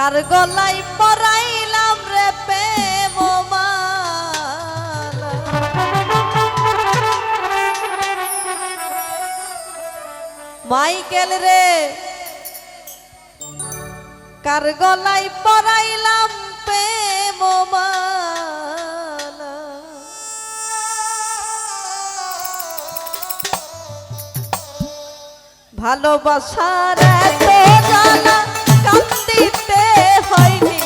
কার গলাই পরাইলাম রে প্রেম মাইকেল রে কার গলাই পরাইলাম প্রেম ভালোবাসার তো জানা শান্তিতে হয়নি।